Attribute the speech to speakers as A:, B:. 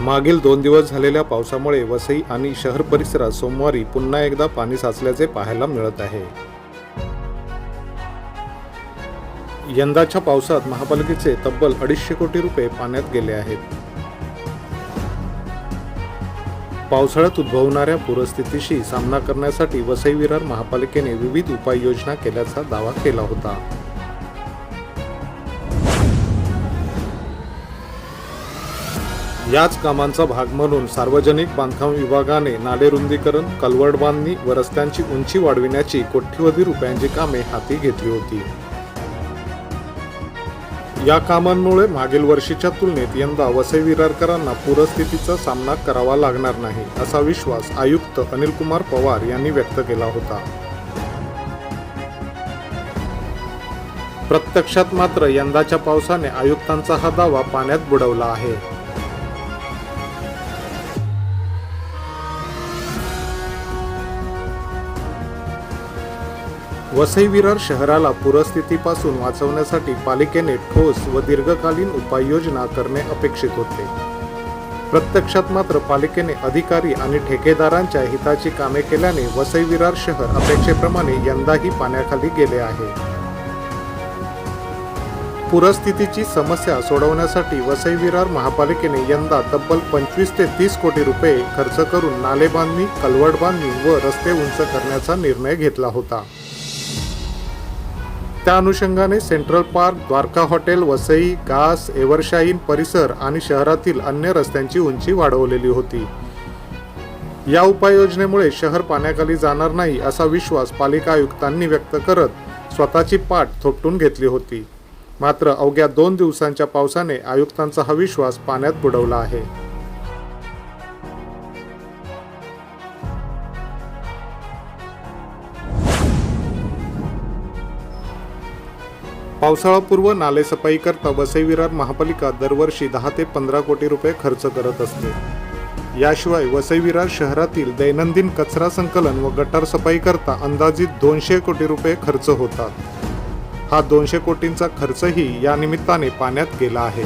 A: मागील दोन दिवस झालेल्या पावसामुळे वसई आणि शहर परिसरात सोमवारी पुन्हा एकदा पाणी साचल्याचे पाहायला मिळत आहे. यंदाच्या पावसात महापालिकेचे तब्बल अडीचशे कोटी रुपये पाण्यात गेले आहेत. पावसाळ्यात उद्भवणाऱ्या पूरस्थितीशी सामना करण्यासाठी वसई विरार महापालिकेने विविध उपाययोजना केल्याचा दावा केला होता. याच कामांचा भाग म्हणून सार्वजनिक बांधकाम विभागाने नाले रुंदीकरण कलवड बांधणी व रस्त्यांची उंची वाढविण्याची कोट्यवधी रुपयांची कामे हाती घेतली होती. या कामांमुळे मागील वर्षीच्या तुलनेत यंदा वसई विरारकरांना पूरस्थितीचा सामना करावा लागणार नाही असा विश्वास आयुक्त अनिल कुमार पवार यांनी व्यक्त केला होता. प्रत्यक्षात मात्र यंदाच्या पावसाने आयुक्तांचा हा दावा पाण्यात बुडवला आहे. वसई विरार शहराला पूरस्थितीपासून वाचवण्यासाठी पालिकेने ठोस व दीर्घकालीन उपाययोजना करणे अपेक्षित होते. प्रत्यक्षात मात्र पालिकेने अधिकारी आणि ठेकेदारांच्या हिताची कामे केल्याने वसई विरार शहर अपेक्षेप्रमाणे यंदाही पाण्याखाली गेले आहे. पूरस्थितीची समस्या सोडवण्यासाठी वसई विरार महापालिकेने यंदा तब्बल पंचवीस ते तीस कोटी रुपये खर्च करून नाले बांधणी कलवड बांधणी व रस्ते उंच करण्याचा निर्णय घेतला होता. त्या अनुषंगाने central park Dwarka hotel Vasai Gas Evershine परिसर आणि शहरातील अन्य रस्त्यांची उंची वाढवलेली होती. या उपाययोजनेमुळे शहर पाण्याखाली जाणार नाही असा विश्वास पालिका आयुक्तांनी व्यक्त करत स्वतःची पाठ थोपटून घेतली होती. मात्र अवघ्या दोन दिवसांच्या पावसाने आयुक्तांचा हा विश्वास पाण्यात बुडवला आहे. पावसाळापूर्व नालेसफाई करता वसई विरार महापालिका दरवर्षी दहा ते पंधरा कोटी रुपये खर्च करत असते. याशिवाय वसई विरार शहरातील दैनंदिन कचरा संकलन व गटार सफाईकरता अंदाजित दोनशे कोटी रुपये खर्च होतात. हा दोनशे कोटींचा खर्चही या निमित्ताने पाण्यात गेला आहे.